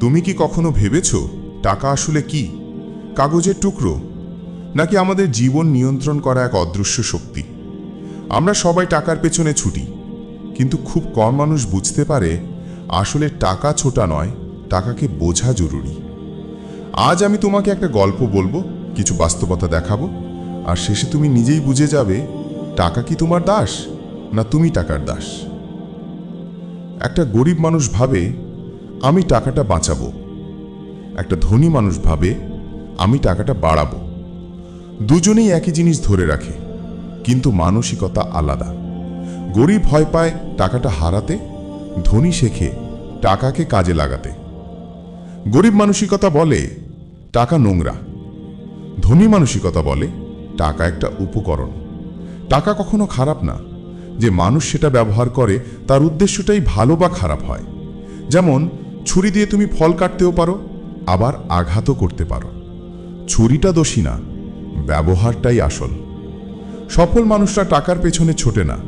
তুমি কি কখনো ভেবেছ টাকা আসলে কি? কাগজের টুকরো? নাকি আমাদের জীবন নিয়ন্ত্রণ করা এক অদৃশ্য শক্তি? আমরা সবাই টাকার পেছনে ছুটি, কিন্তু খুব কম মানুষ বুঝতে পারে আসলে টাকা ছোটা নয়, টাকাকে বোঝা জরুরি। আজ আমি তোমাকে একটা গল্প বলব, কিছু বাস্তবতা দেখাবো, আর শেষে তুমি নিজেই বুঝে যাবে, টাকা কি তোমার দাস, না তুমি টাকার দাস। একটা গরিব মানুষ ভাবে আমি টাকাটা বাঁচাবো। একটা ধনী মানুষ ভাবে, আমি টাকাটা বাড়াবো। দুজনেই একই জিনিস ধরে রাখে, কিন্তু মানসিকতা আলাদা। গরিব ভয় পায় টাকাটা হারাতে, ধনী শেখে টাকাকে কাজে লাগাতে। গরিব মানসিকতা বলে, টাকা নোংরা। ধনী মানসিকতা বলে, টাকা একটা উপকরণ। টাকা কখনো খারাপ না। যে মানুষ সেটা ব্যবহার করে, তার উদ্দেশ্যটাই ভালো বা খারাপ হয়। যেমন ছুরি দিয়ে তুমি ফল কাটতেও পারো, আবার আঘাতও করতে পারো। ছুরিটা দোষী না, ব্যবহারটাই আসল। সফল মানুষরা টাকার পেছনে ছোটে না,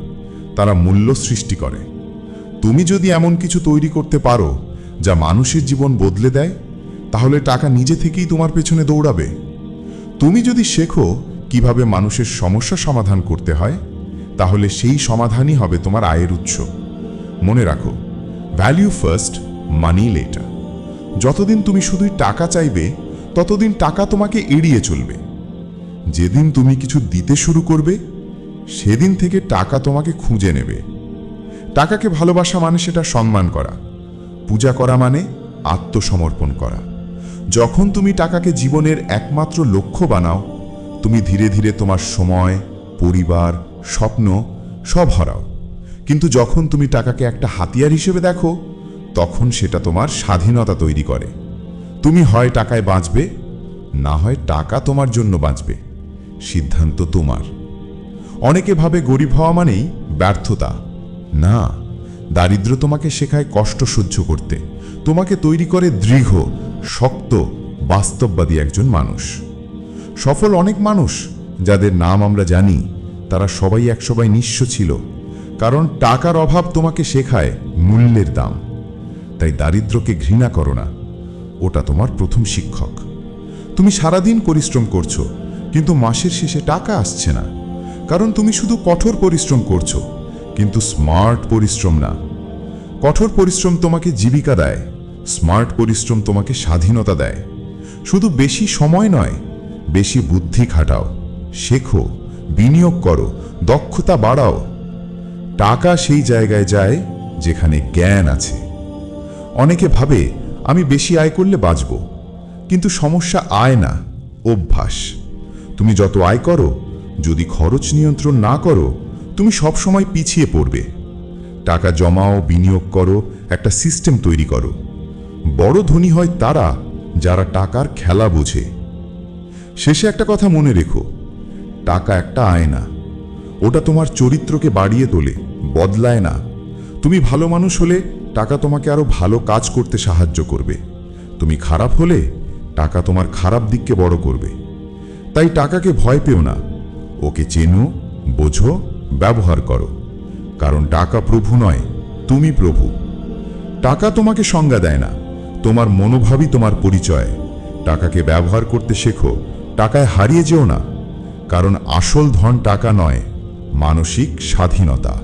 তারা মূল্য সৃষ্টি করে। তুমি যদি এমন কিছু তৈরি করতে পারো, যা মানুষের জীবন বদলে দেয়, তাহলে টাকা নিজে থেকেই তোমার পেছনে দৌড়াবে। তুমি যদি শেখো কীভাবে মানুষের সমস্যা সমাধান করতে হয়, তাহলে সেই সমাধানই হবে তোমার আয়ের উৎস। মনে রাখো ভ্যালিউ ফার্স্ট মানি লেটার। যতদিন তুমি শুধুই টাকা চাইবে, ততদিন টাকা তোমাকে এড়িয়ে চলবে। যেদিন তুমি কিছু দিতে শুরু করবে, সেদিন থেকে টাকা তোমাকে খুঁজে নেবে। টাকাকে ভালোবাসা মানে সেটা সম্মান করা। পূজা করা মানে আত্মসমর্পণ করা। যখন তুমি টাকাকে জীবনের একমাত্র লক্ষ্য বানাও, তুমি ধীরে ধীরে তোমার সময়, পরিবার, স্বপ্ন সব হারাও। কিন্তু যখন তুমি টাকাকে একটা হাতিয়ার হিসেবে দেখো তখন সেটা তোমার স্বাধীনতা তৈরি করে। তুমি হয় টাকায় বাঁচবে, না হয় টাকা তোমার জন্য বাঁচবে। সিদ্ধান্ত তোমার। অনেকে ভাবে গরিব হওয়া মানেই ব্যর্থতা। না, দারিদ্র তোমাকে শেখায় কষ্ট সহ্য করতে। তোমাকে তৈরি করে দৃঢ়, শক্ত, বাস্তববাদী একজন মানুষ। সফল অনেক মানুষ, যাদের নাম আমরা জানি, তারা সবাই একসবাই নিঃস্ব ছিল। কারণ টাকার অভাব তোমাকে শেখায় মূল্যের দাম। তাই দারিদ্রকে ঘৃণা করো না। ওটা তোমার প্রথম শিক্ষক। তুমি সারাদিন পরিশ্রম করছ, কিন্তু মাসের শেষে টাকা আসছে না। কারণ তুমি শুধু কঠোর পরিশ্রম করছ, কিন্তু স্মার্ট পরিশ্রম না। কঠোর পরিশ্রম তোমাকে জীবিকা দেয়, স্মার্ট পরিশ্রম তোমাকে স্বাধীনতা দেয়। শুধু বেশি সময় নয়, বেশি বুদ্ধি খাটাও, শেখো, বিনিয়োগ করো, দক্ষতা বাড়াও। টাকা সেই জায়গায় যায় যেখানে জ্ঞান আছে। অনেকে ভাবে, আমি বেশি আয় করলে বাঁচব। কিন্তু সমস্যা আয় না, অভ্যাস। তুমি যত আয় করো, যদি খরচ নিয়ন্ত্রণ না করো, তুমি সবসময় পিছিয়ে পড়বে। টাকা জমাও, বিনিয়োগ করো, একটা সিস্টেম তৈরি করো। বড় ধনী হয় তারা যারা টাকার খেলা বোঝে। শেষে একটা কথা মনে রেখো, টাকা একটা আয় না। ওটা তোমার চরিত্রকে বাড়িয়ে তোলে, বদলায় না। তুমি ভালো মানুষ হলে টাকা তোমাকে আরও ভালো কাজ করতে সাহায্য করবে। তুমি খারাপ হলে টাকা তোমার খারাপ দিককে বড় করবে। তাই টাকাকে ভয় পেও না। ওকে চেনো, বোঝো, ব্যবহার করো। কারণ টাকা প্রভু নয়, তুমি প্রভু। টাকা তোমাকে সংজ্ঞা দেয় না। তোমার মনোভাবই তোমার পরিচয়। টাকাকে ব্যবহার করতে শেখো, টাকায় হারিয়ে যেও না। কারণ আসল ধন টাকা নয়, মানসিক স্বাধীনতা।